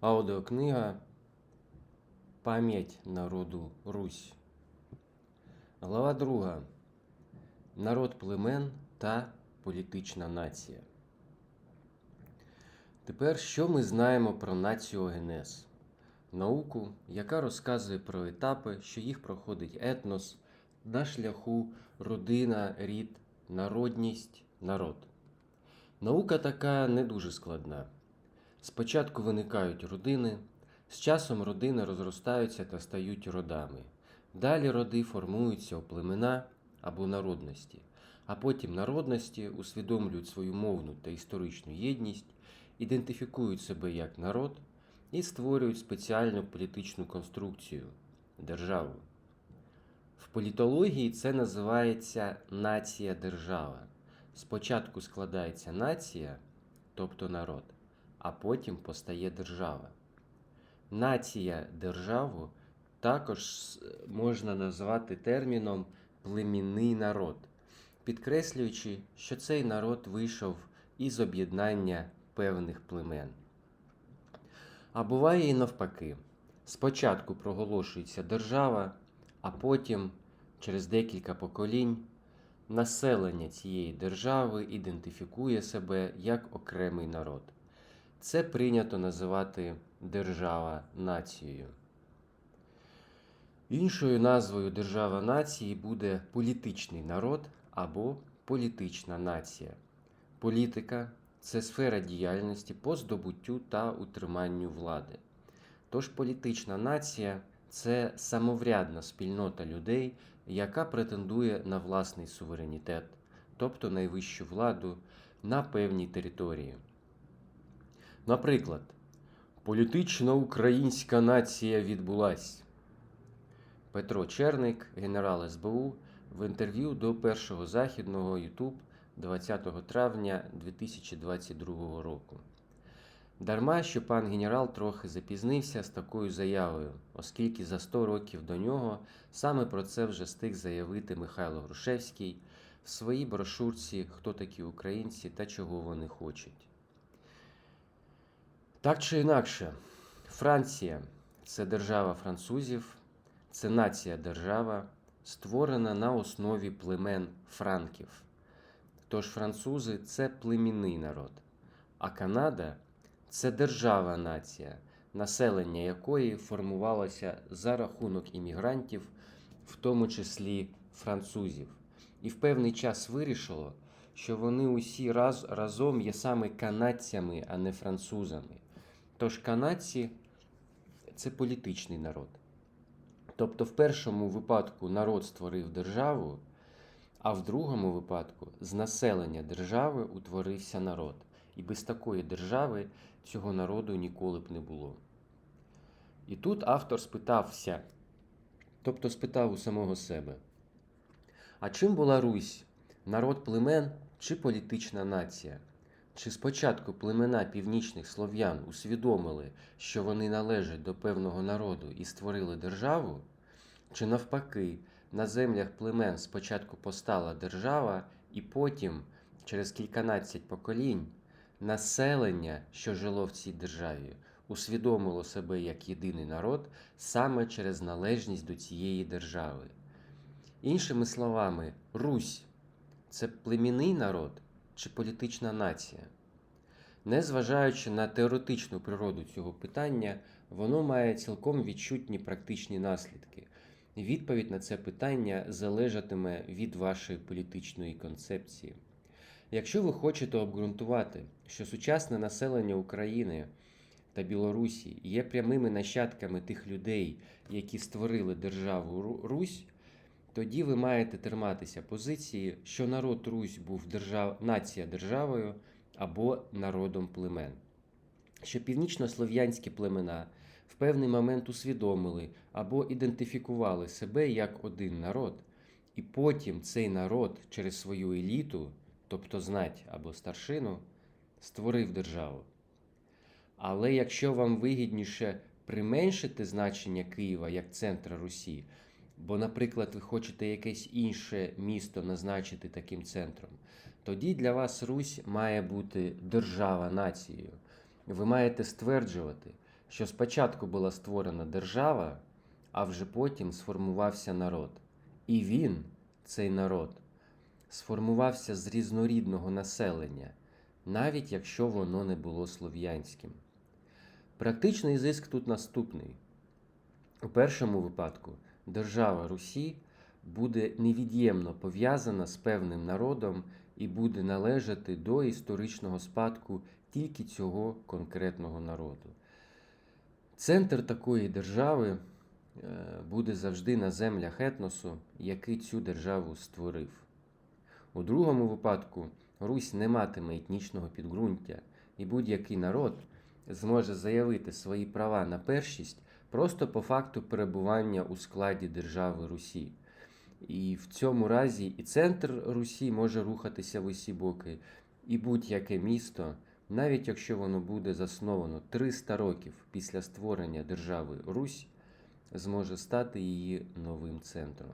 Аудіокнига Пам'ять народу Русь. Глава 2. Народ племен та політична нація. Тепер що ми знаємо про націогенез? Науку, яка розказує про етапи, що їх проходить етнос, на шляху родина, рід, народність, народ. Наука така не дуже складна. Спочатку виникають родини, з часом родини розростаються та стають родами. Далі роди формуються у племена або народності, а потім народності усвідомлюють свою мовну та історичну єдність, ідентифікують себе як народ і створюють спеціальну політичну конструкцію державу. В політології це називається нація-держава. Спочатку складається нація, тобто народ, а потім постає держава. Нація державу також можна назвати терміном племінний народ, підкреслюючи, що цей народ вийшов із об'єднання певних племен. А буває і навпаки. Спочатку проголошується держава, а потім, через декілька поколінь, населення цієї держави ідентифікує себе як окремий народ. Це прийнято називати держава нацією. Іншою назвою держава нації буде політичний народ або політична нація. Політика це сфера діяльності по здобуттю та утриманню влади. Тож політична нація це самоврядна спільнота людей, яка претендує на власний суверенітет, тобто найвищу владу на певній території. Наприклад, політична українська нація відбулась. Петро Черник, генерал СБУ, в інтерв'ю до першого західного YouTube 20 травня 2022 року. Дарма, що пан генерал трохи запізнився з такою заявою, оскільки за 100 років до нього саме про це вже встиг заявити Михайло Грушевський в своїй брошурці Хто такі українці та чого вони хочуть. Так чи інакше, Франція це держава французів, це нація держава, створена на основі племен франків. Тож французи це племінний народ, а Канада це держава нація, населення якої формувалося за рахунок іммігрантів, в тому числі французів, і в певний час вирішило, що вони усі раз, разом є саме канадцями, а не французами. Тож канадці це політичний народ. Тобто, в першому випадку народ створив державу, а в другому випадку з населення держави утворився народ. І без такої держави цього народу ніколи б не було. І тут автор спитався, тобто спитав у самого себе: а чим була Русь? Народ племен чи політична нація? Чи спочатку племена північних слов'ян усвідомили, що вони належать до певного народу і створили державу? Чи навпаки, на землях племен спочатку постала держава, і потім, через кільканадцять поколінь, населення, що жило в цій державі, усвідомило себе як єдиний народ саме через належність до цієї держави? Іншими словами, Русь це племінний народ чи політична нація? Незважаючи на теоретичну природу цього питання, воно має цілком відчутні практичні наслідки. Відповідь на це питання залежатиме від вашої політичної концепції. Якщо ви хочете обґрунтувати, що сучасне населення України та Білорусі є прямими нащадками тих людей, які створили державу Русь, тоді ви маєте триматися позиції, що народ Русь був держав... нація державою або народом племен. Що північнослов'янські племена в певний момент усвідомили або ідентифікували себе як один народ, і потім цей народ через свою еліту, тобто знать або старшину, створив державу. Але якщо вам вигідніше применшити значення Києва як центра Русі, бо, наприклад, ви хочете якесь інше місто назначити таким центром, тоді для вас Русь має бути держава нацією. Ви маєте стверджувати, що спочатку була створена держава, а вже потім сформувався народ. І він, цей народ, сформувався з різнорідного населення, навіть якщо воно не було слов'янським. Практичний зиск тут наступний. У першому випадку держава Русі буде невід'ємно пов'язана з певним народом і буде належати до історичного спадку тільки цього конкретного народу. Центр такої держави е, буде завжди на землях етносу, який цю державу створив. У другому випадку Русь не матиме етнічного підґрунтя, і будь-який народ зможе заявити свої права на першість просто по факту перебування у складі держави Русі. І в цьому разі і центр Русі може рухатися в усі боки, і будь-яке місто, навіть якщо воно буде засновано 300 років після створення держави Русь, зможе стати її новим центром.